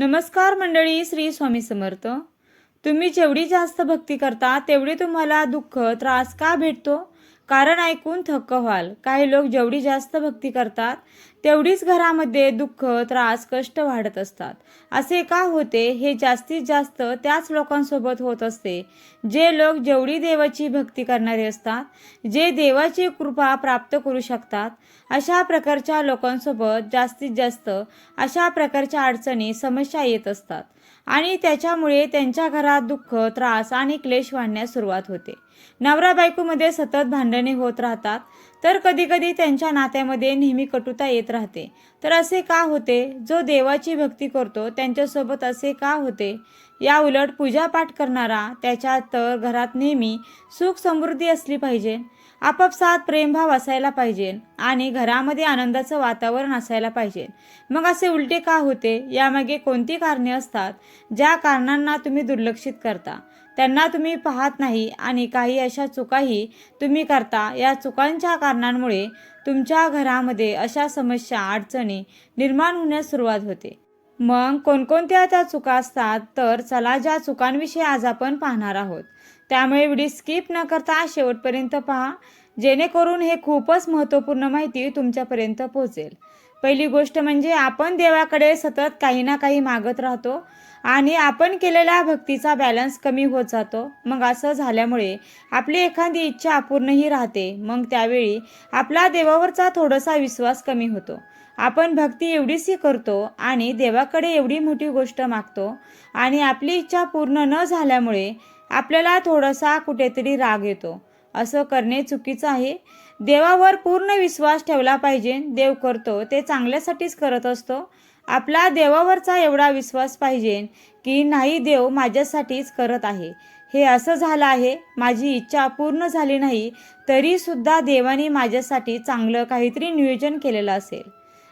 नमस्कार मंडळी श्री स्वामी समर्थ. तुम्ही जेवढी जास्त भक्ती करता तेवढी तुम्हाला दुःख त्रास का भेटतो? कारण ऐकून थक्क व्हाल. काही लोक जेवढी जास्त भक्ती करतात तेवढीच घरामध्ये दुःख त्रास कष्ट वाढत असतात. असे का होते? हे जास्तीत जास्त त्याच लोकांसोबत होत असते. जे लोक जेवढी देवाची भक्ती करणारे असतात जे देवाची कृपा प्राप्त करू शकतात अशा प्रकारच्या लोकांसोबत जास्तीत जास्त अशा प्रकारच्या अडचणी समस्या येत असतात. आणि त्याच्यामुळे त्यांच्या घरात दुःख त्रास आणि क्लेश वाढण्यास सुरुवात होते. नवरा बायकोमध्ये सतत भांडणे होत राहतात. तर कधीकधी त्यांच्या नात्यामध्ये नेहमी कटुता येत राहते. तर असे का होते? जो देवाची भक्ती करतो त्यांच्यासोबत असे का होते? या उलट पूजापाठ करणारा त्याच्या तर घरात नेहमी सुख समृद्धी असली पाहिजे. आपापसात प्रेमभाव असायला पाहिजे आणि घरामध्ये आनंदाचं वातावरण असायला पाहिजे. मग असे उलटे का होते? यामागे कोणती कारणे असतात? ज्या कारणांना तुम्ही दुर्लक्षित करता. त्यांना तुम्ही पाहत नाही आणि काही अशा चुकाही तुम्ही करता. या चुकांच्या कारणांमुळे तुमच्या घरामध्ये अशा समस्या अडचणी निर्माण होण्यास सुरुवात होते. मग कोणकोणत्या त्या चुका असतात? तर चला ज्या चुकांविषयी आज आपण पाहणार आहोत. त्यामुळे व्हिडिओ स्किप न करता शेवटपर्यंत पहा. जेणेकरून हे खूपच महत्त्वपूर्ण माहिती तुमच्यापर्यंत पोहोचेल. पहिली गोष्ट म्हणजे आपण देवाकडे सतत काही ना काही मागत राहतो आणि आपण केलेल्या भक्तीचा बॅलन्स कमी होत जातो. मग असं झाल्यामुळे आपली एखादी इच्छा अपूर्णही राहते. मग त्यावेळी आपला देवावरचा थोडासा विश्वास कमी होतो. आपण भक्ती एवढीशी करतो आणि देवाकडे एवढी मोठी गोष्ट मागतो आणि आपली इच्छा पूर्ण न झाल्यामुळे आपल्याला थोडासा कुठेतरी राग येतो. असं करणे चुकीचं आहे. देवावर पूर्ण विश्वास ठेवला पाहिजे. देव करतो. ते चांगल्यासाठीच करत असतो. आपला देवावरचा एवढा विश्वास पाहिजे की नाही देव माझ्यासाठीच करत आहे. हे असं झालं आहे. माझी इच्छा पूर्ण झाली नाही तरीसुद्धा देवाने माझ्यासाठी चांगलं काहीतरी नियोजन केलेलं असेल.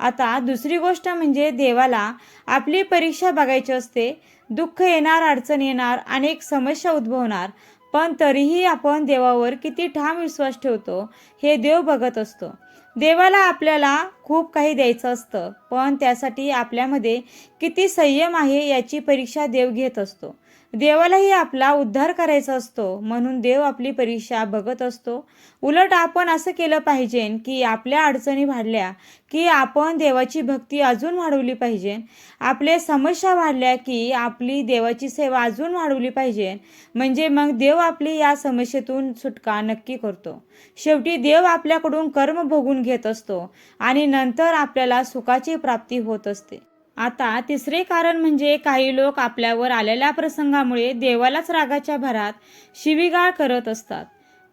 आता दुसरी गोष्ट म्हणजे देवाला आपली परीक्षा बघायची असते. दुःख येणार अडचण येणार अनेक समस्या उद्भवणार पण तरीही आपण देवावर किती ठाम विश्वास ठेवतो हे देव बघत असतो. देवाला आपल्याला खूप काही द्यायचं असतं पण त्यासाठी आपल्यामध्ये किती संयम आहे याची परीक्षा देव घेत असतो. देवालाही आपला उद्धार करायचा असतो म्हणून देव आपली परीक्षा बघत असतो. उलट आपण असं केलं पाहिजे की आपल्या अडचणी वाढल्या की आपण देवाची भक्ती अजून वाढवली पाहिजे. आपले समस्या वाढल्या की आपली देवाची सेवा अजून वाढवली पाहिजे. म्हणजे मग देव आपली या समस्येतून सुटका नक्की करतो. शेवटी देव आपल्याकडून कर्म भोगून घेत असतो आणि नंतर आपल्याला सुखाची प्राप्ती होत असते. आता तिसरे कारण म्हणजे काही लोक आपल्यावर आलेल्या प्रसंगामुळे देवालाच रागाच्या भरात शिवीगाळ करत असतात.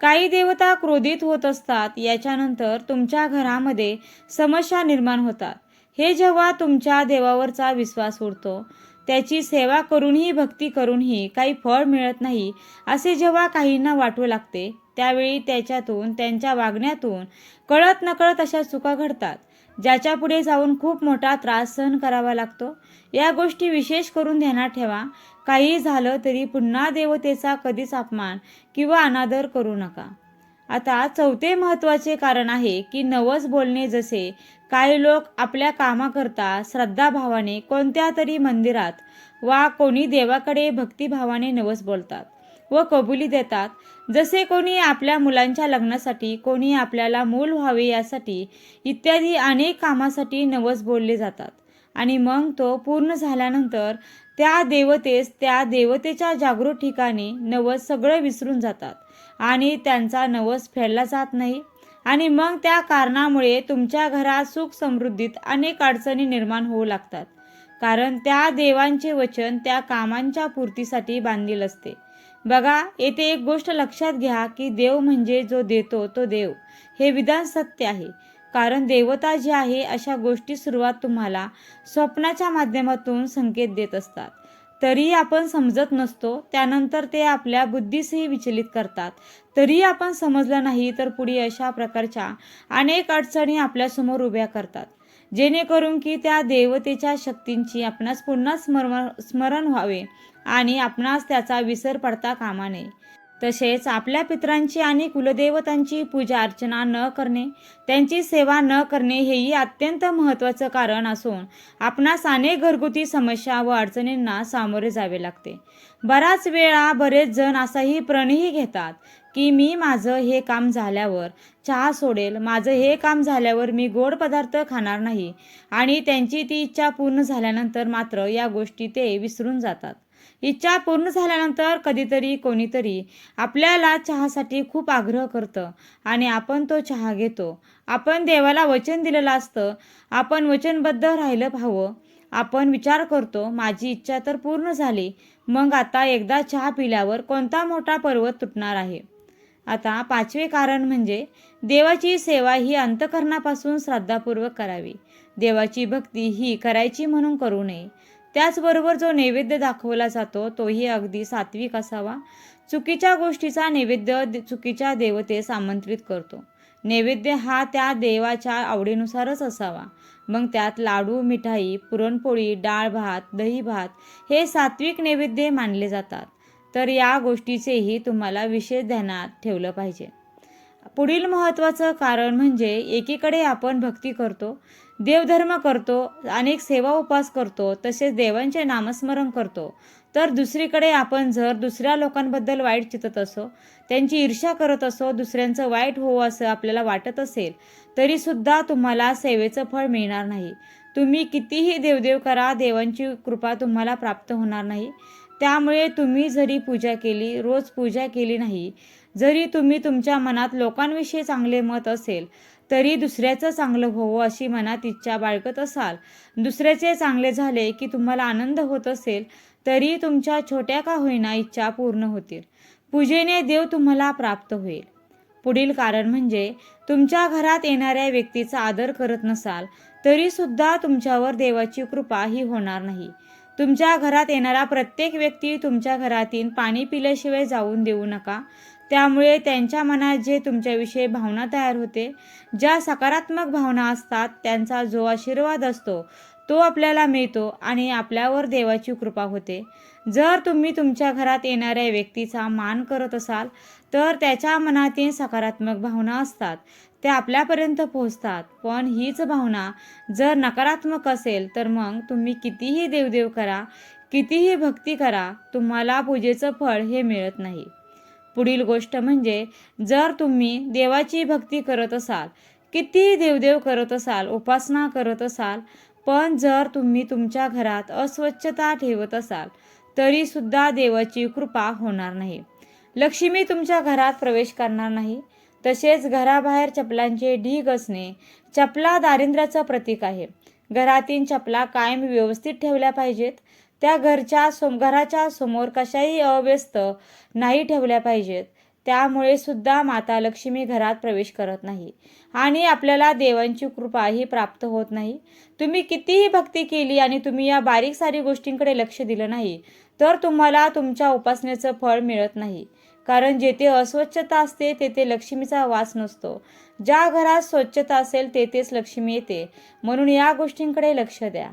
काही देवता क्रोधित होत असतात याच्यानंतर तुमच्या घरामध्ये समस्या निर्माण होतात. हे जेव्हा तुमच्या देवावरचा विश्वास उडतो त्याची सेवा करूनही भक्ती करूनही काही फळ मिळत नाही असे जेव्हा काहींना वाटू लागते त्यावेळी त्याच्यातून त्यांच्या वागण्यातून कळत नकळत अशा चुका घडतात. ज्याच्या पुढे जाऊन खूप मोठा त्रास सहन करावा लागतो. या गोष्टी विशेष करून ध्यानात ठेवा. काही झालं तरी पुन्हा देवतेचा कधीच अपमान किंवा अनादर करू नका. आता चौथे महत्त्वाचे कारण आहे की नवस बोलणे जसे काही लोक आपल्या कामाकरता श्रद्धाभावाने कोणत्या तरी मंदिरात वा कोणी देवाकडे भक्तिभावाने नवस बोलतात. व कबुली देतात. जसे कोणी आपल्या मुलांच्या लग्नासाठी कोणी आपल्याला मूल व्हावे यासाठी इत्यादी अनेक कामासाठी नवस बोलले जातात. आणि मग तो पूर्ण झाल्यानंतर त्या देवतेस त्या देवतेच्या जागृत ठिकाणी नवस सगळं विसरून जातात आणि त्यांचा नवस फेडला जात नाही. आणि मग त्या कारणामुळे तुमच्या घरात सुख समृद्धीत अनेक अडचणी निर्माण होऊ लागतात. कारण त्या देवांचे वचन त्या कामांच्या पूर्तीसाठी बांधील असते. बघा येथे एक गोष्ट लक्षात घ्या की देव म्हणजे जो देतो तो देव. हे विधान सत्य आहे. कारण देवता जी आहे अशा गोष्टी सुरुवात तुम्हाला स्वप्नाच्या माध्यमातून संकेत देत असतात. तरी आपण समजत नसतो त्यानंतर ते आपल्या बुद्धीसही विचलित करतात. तरी आपण समजलं नाही तर पुढे अशा प्रकारच्या अनेक अडचणी आपल्यासमोर उभ्या करतात. जेणेकरून की त्या देवतेच्या शक्तींची आपणास पुन्हा स्मरण स्मरण व्हावे. आणि आपणास त्याचा विसर पडता कामा नये. तसेच आपल्या पितरांची आणि कुलदेवतांची पूजा अर्चना न करणे त्यांची सेवा न करणे हेही अत्यंत महत्त्वाचं कारण असून आपणास अनेक घरगुती समस्या व अडचणींना सामोरे जावे लागते. बराच वेळा बरेच जण असाही प्रणही घेतात की मी माझं हे काम झाल्यावर चहा सोडेल माझं हे काम झाल्यावर मी गोड पदार्थ खाणार नाही. आणि त्यांची ती इच्छा पूर्ण झाल्यानंतर मात्र या गोष्टी ते विसरून जातात. इच्छा पूर्ण झाल्यानंतर कधीतरी कोणीतरी आपल्याला चहासाठी खूप आग्रह करतं आणि आपण तो चहा घेतो. आपण देवाला वचन दिलेलं असतं. आपण वचनबद्ध राहिलं हवं आपण विचार करतो माझी इच्छा तर पूर्ण झाली. मग आता एकदा चहा पिल्यावर कोणता मोठा पर्वत तुटणार आहे? आता पाचवे कारण म्हणजे देवाची सेवा ही अंतकरणापासून श्रद्धापूर्वक करावी. देवाची भक्ती ही करायची म्हणून करू नये. त्याचबरोबर जो नैवेद्य दाखवला जातो तोही अगदी सात्विक असावा. चुकीच्या गोष्टीचा नैवेद्य दे- चुकीच्या देवतेस आमंत्रित करतो. नैवेद्य हा त्या देवाच्या आवडीनुसारच असावा. मग त्यात लाडू मिठाई पुरणपोळी डाळ भात दही भात हे सात्विक नैवेद्य मानले जातात. तर या गोष्टीचेही तुम्हाला विशेष ध्यानात ठेवलं पाहिजे. पुढील महत्त्वाचं कारण म्हणजे एकीकडे आपण भक्ती करतो देवधर्म करतो अनेक सेवा उपास करतो तसेच देवांचे नामस्मरण करतो. तर दुसरीकडे आपण जर दुसऱ्या लोकांबद्दल वाईट चितत असो त्यांची ईर्ष्या करत असो दुसऱ्यांचं वाईट हो असं आपल्याला वाटत असेल तरीसुद्धा तुम्हाला सेवेचं फळ मिळणार नाही. तुम्ही कितीही देवदेव करा देवांची कृपा तुम्हाला प्राप्त होणार नाही. त्यामुळे तुम्ही जरी पूजा केली रोज पूजा केली नाही जरी तुम्ही तुमच्या मनात लोकांविषयी चांगले मत असेल तरी दुसऱ्याचं चांगलं होवं अशी मनात इच्छा बाळगत असाल दुसऱ्याचे चांगले झाले की तुम्हाला आनंद होत असेल तरी तुमच्या छोट्या का होईना इच्छा पूर्ण होतील. पूजेने देव तुम्हाला प्राप्त होईल. पुढील कारण म्हणजे तुमच्या घरात येणाऱ्या व्यक्तीचा आदर करत नसाल तरी सुद्धा तुमच्यावर देवाची कृपा ही होणार नाही. तुमच्या घरात येणारा प्रत्येक व्यक्ती तुमच्या घरातील पाणी पिल्याशिवाय जाऊन देऊ नका. त्यामुळे त्यांच्या मनात जे तुमच्याविषयी भावना तयार होते ज्या सकारात्मक भावना असतात त्यांचा जो आशीर्वाद असतो तो आपल्याला मिळतो आणि आपल्यावर देवाची कृपा होते. जर तुम्ही तुमच्या घरात येणाऱ्या व्यक्तीचा मान करत असाल तर त्याच्या मनातील सकारात्मक भावना असतात. ते आपल्यापर्यंत पोहोचतात. पण हीच भावना जर नकारात्मक असेल तर मग तुम्ही कितीही देवदेव करा कितीही भक्ती करा तुम्हाला पूजेचं फळ हे मिळत नाही. पुढील गोष्ट म्हणजे जर तुम्ही देवाची भक्ती करत असाल कितीही देवदेव करत असाल उपासना करत असाल पण जर तुम्ही तुमच्या घरात अस्वच्छता ठेवत असाल तरीसुद्धा देवाची कृपा होणार नाही. लक्ष्मी तुमच्या घरात प्रवेश करणार नाही. तसेच घराबाहेर चपलांचे ढीग असणे चपला दारिद्र्याचं प्रतीक आहे. घरातील चपला कायम व्यवस्थित ठेवल्या पाहिजेत. त्या घरच्या सो घराच्या समोर कशाही अव्यस्त नाही ठेवल्या पाहिजेत. त्यामुळे सुद्धा माता लक्ष्मी घरात प्रवेश करत नाही. आणि आपल्याला देवांची कृपाही प्राप्त होत नाही. तुम्ही कितीही भक्ती केली आणि तुम्ही या बारीक सारी गोष्टींकडे लक्ष दिलं नाही तर तुम्हाला तुमच्या उपासनेचं फळ मिळत नाही. कारण जेथे अस्वच्छता असते तेथे लक्ष्मीचा वास नसतो. ज्या घरात स्वच्छता असेल तेथेच लक्ष्मी येते. म्हणून या गोष्टींकडे लक्ष द्या.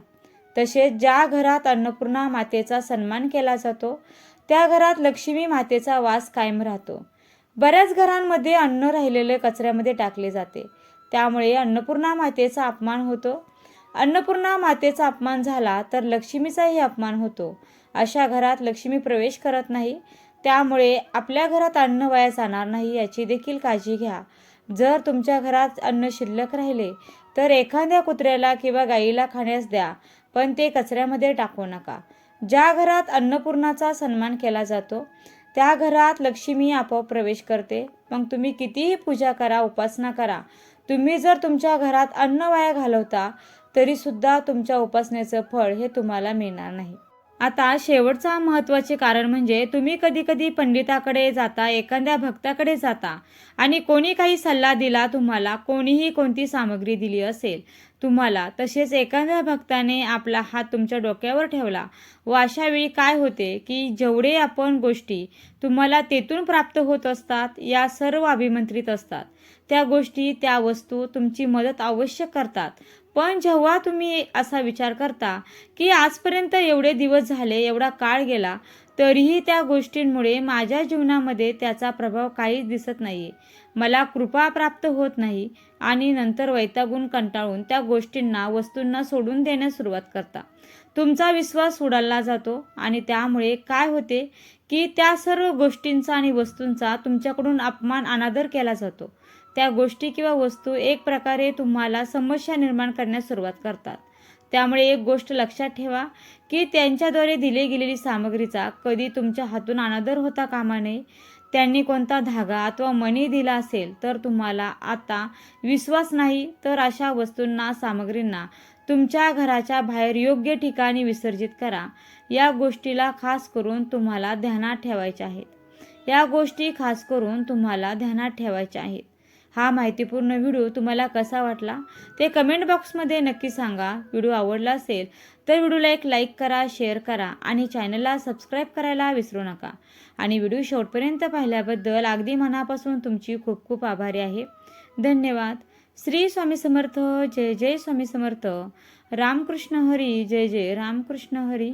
तसेच ज्या घरात अन्नपूर्णा मातेचा सन्मान केला जातो त्या घरात लक्ष्मी मातेचा वास कायम राहतो. बऱ्याच घरांमध्ये अन्न राहिलेले कचऱ्यामध्ये टाकले जाते. त्यामुळे अन्नपूर्णा मातेचा अपमान होतो. अन्नपूर्णा मातेचा अपमान झाला तर लक्ष्मीचाही अपमान होतो. अशा घरात लक्ष्मी प्रवेश करत नाही. त्यामुळे आपल्या घरात अन्न वाया जाणार नाही याची देखील काळजी घ्या. जर तुमच्या घरात अन्न शिल्लक राहिले तर एखाद्या कुत्र्याला किंवा गाईला खाण्यास द्या पण ते कचऱ्यामध्ये टाकू नका. ज्या घरात अन्नपूर्णाचा सन्मान केला जातो त्या घरात लक्ष्मी आपोआप प्रवेश करते. मग तुम्ही कितीही पूजा करा उपासना करा. तुम्ही जर तुमच्या घरात अन्न वाया घालवता तरीसुद्धा तुमच्या उपासनेचं फळ हे तुम्हाला मिळणार नाही. आता शेवटचा महत्त्वाचे कारण म्हणजे तुम्ही कधी कधी पंडिताकडे जाता एखाद्या भक्ताकडे जाता आणि कोणी काही सल्ला दिला तुम्हाला कोणीही कोणती सामग्री दिली असेल तुम्हाला तसेच एखाद्या भक्ताने आपला हात तुमच्या डोक्यावर ठेवला व अशा वेळी काय होते की जेवढे आपण गोष्टी तुम्हाला तेथून प्राप्त होत असतात या सर्व अभिमंत्रित असतात. त्या गोष्टी त्या वस्तू तुमची मदत आवश्यक करतात. पण जेव्हा तुम्ही असा विचार करता की आजपर्यंत एवढे दिवस झाले एवढा काळ गेला तरीही त्या गोष्टींमुळे माझ्या जीवनामध्ये त्याचा प्रभाव काहीच दिसत नाही मला कृपा प्राप्त होत नाही आणि नंतर वैतागून कंटाळून त्या गोष्टींना वस्तूंना सोडून देण्यास सुरुवात करता. तुमचा विश्वास उडाला जातो आणि त्यामुळे काय होते की त्या सर्व गोष्टींचा आणि वस्तूंचा तुमच्याकडून अपमान अनादर केला जातो. त्या गोष्टी किंवा वस्तू एक प्रकारे तुम्हाला समस्या निर्माण करण्यास सुरुवात करतात. त्यामुळे एक गोष्ट लक्षात ठेवा की त्यांच्याद्वारे दिली गेलेली सामग्रीचा कधी तुमच्या हातून अनादर होता कामा नये. त्यांनी कोणता धागा अथवा मणी दिला असेल तर तुम्हाला आता विश्वास नाही तर अशा वस्तूंना सामग्रींना तुमच्या घराच्या बाहेर योग्य ठिकाणी विसर्जित करा. या गोष्टीला खास करून तुम्हाला ध्यानात ठेवायच्या आहेत. या गोष्टी खास करून तुम्हाला ध्यानात ठेवायच्या आहेत. हा माहितीपूर्ण व्हिडिओ तुम्हाला कसा वाटला ते कमेंट बॉक्समध्ये नक्की सांगा. व्हिडिओ आवडला असेल तर व्हिडिओला एक लाईक करा शेअर करा आणि चॅनलला सबस्क्राईब करायला विसरू नका. आणि व्हिडिओ शेवटपर्यंत पाहिल्याबद्दल अगदी मनापासून तुमची खूप खूप आभारी आहे. धन्यवाद. श्री स्वामी समर्थ जय जय स्वामी समर्थ. रामकृष्ण हरी जय जय. रामकृष्ण हरी.